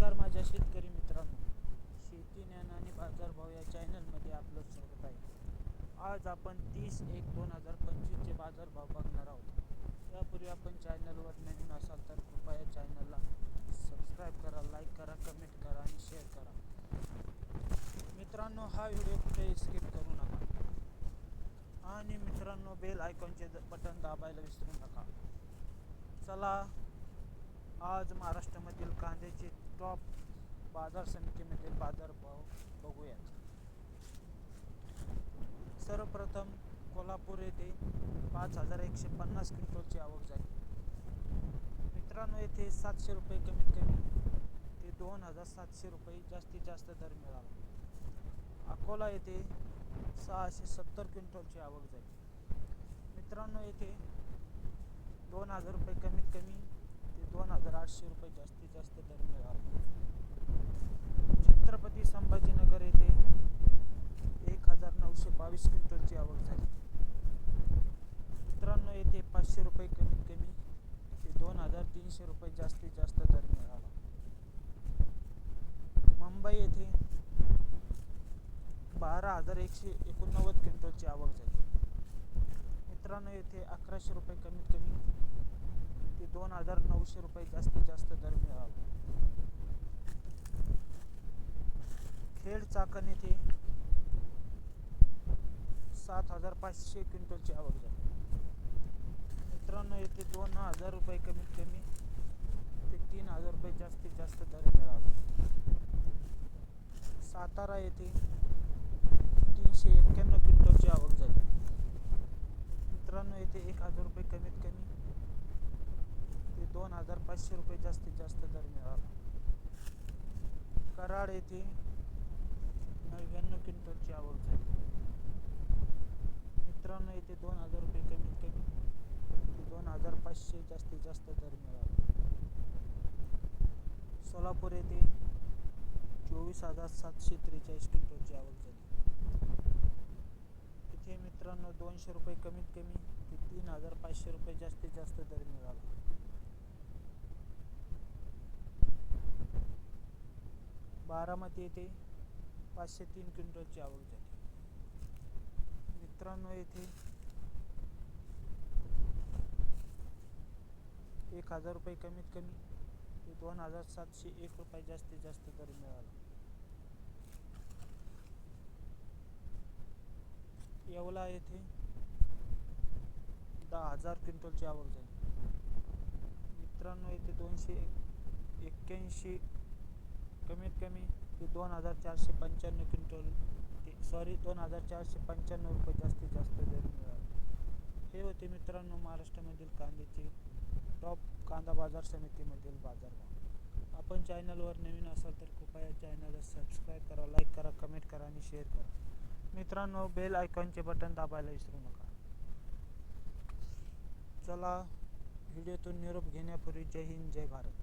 नमस्कार माझ्या शेतकरी मित्रांनो. शेती ज्ञान आणि बाजारभाव या चॅनलमध्ये आपलं स्वागत आहे. आज आपण तीस एक दोन हजार पंचवीसचे बाजारभाव बघणार आहोत. यापूर्वी आपण चॅनलवर नवीन असाल तर कृपया चॅनलला सबस्क्राईब करा लाईक करा कमेंट करा आणि शेअर करा. मित्रांनो हा व्हिडिओ कुठे स्किप करू नका. आणि मित्रांनो बेल आयकॉनचे बटन दाबायला विसरू नका. चला आज महाराष्ट्रामधील कांद्याचे टॉप बाजार समितीमधील बाजारभाव बघूयात. सर्वप्रथम कोल्हापूर येथे पाच हजार एकशे पन्नास क्विंटलची आवक झाली. मित्रांनो येथे सातशे रुपये कमीत कमी ते दोन हजार सातशे रुपये जास्तीत जास्त दर मिळाला. अकोला येथे सहाशे सत्तर क्विंटलची आवक झाली. मित्रांनो येथे दोन हजार रुपये कमीत कमी ते दोन हजार आठशे रुपये जास्तीत जास्त दर मिळाला. छत्रपती संभाजीनगर येथे एक हजार नऊशे बावीस क्विंटलची आवक झाली. मित्रांनो येथे पाचशे रुपये कमीत कमी ते दोन हजार तीनशे रुपये जास्तीत जास्त दर मिळाला. मुंबई येथे बारा हजार एकशे एकोणनव्वद क्विंटलची आवक झाली. मित्रांनो येथे अकराशे रुपये कमीत कमी दोन हजार नऊशे रुपये जास्तीत जास्त दर मिळाला. खेड चाकण येथे सात हजार पाचशे क्विंटलची आवक झाली. मित्रांनो येथे दोन हजार रुपये कमीत कमी ते तीन हजार रुपये जास्तीत जास्त दर मिळाला. सातारा येथे तीनशे एक्क्याण्णव क्विंटलची आवक झाली. मित्रांनो येथे एक हजार रुपये कमीत कमी दोन हजार पाचशे रुपये जास्तीत जास्त दर मिळाला. कराड येथे नव्याण्णव क्विंटलची आवक झाली. मित्रांनो येथे दोन हजार रुपये कमीत कमी दोन हजार पाचशे जास्तीत जास्त दर मिळाला. सोलापूर येथे चोवीस हजार सातशे त्रेचाळीस क्विंटलची आवक झाली. इथे मित्रांनो दोनशे रुपये कमीत कमी ते तीन हजार पाचशे रुपये जास्तीत जास्त दर मिळाला. बारामती येथे पाचशे तीन क्विंटलची आवक झाली. मित्रांनो येथे एक हजार रुपये कमीत कमी ते दोन हजार सातशे एक रुपये जास्तीत जास्त दर मिळाला. येवला येथे दहा हजार क्विंटलची आवक झाली. मित्रांनो येथे दोनशे एक्क्याऐंशी कमीत कमी ते दोन हजार चारशे पंच्याण्णव क्विंटल ते सॉरी दोन हजार चारशे पंच्याण्णव रुपये जास्तीत जास्त दर मिळाले. हे होते मित्रांनो महाराष्ट्रामधील कांद्याचे टॉप कांदा बाजार समितीमधील बाजारभाव आपण चॅनलवर नवीन असाल तर कृपया चॅनलला सबस्क्राईब करा लाईक करा कमेंट करा आणि शेअर करा. मित्रांनो बेल आयकॉनचे बटन दाबायला विसरू नका. चला व्हिडिओतून निरोप घेण्यापूर्वी जय हिंद जय भारत.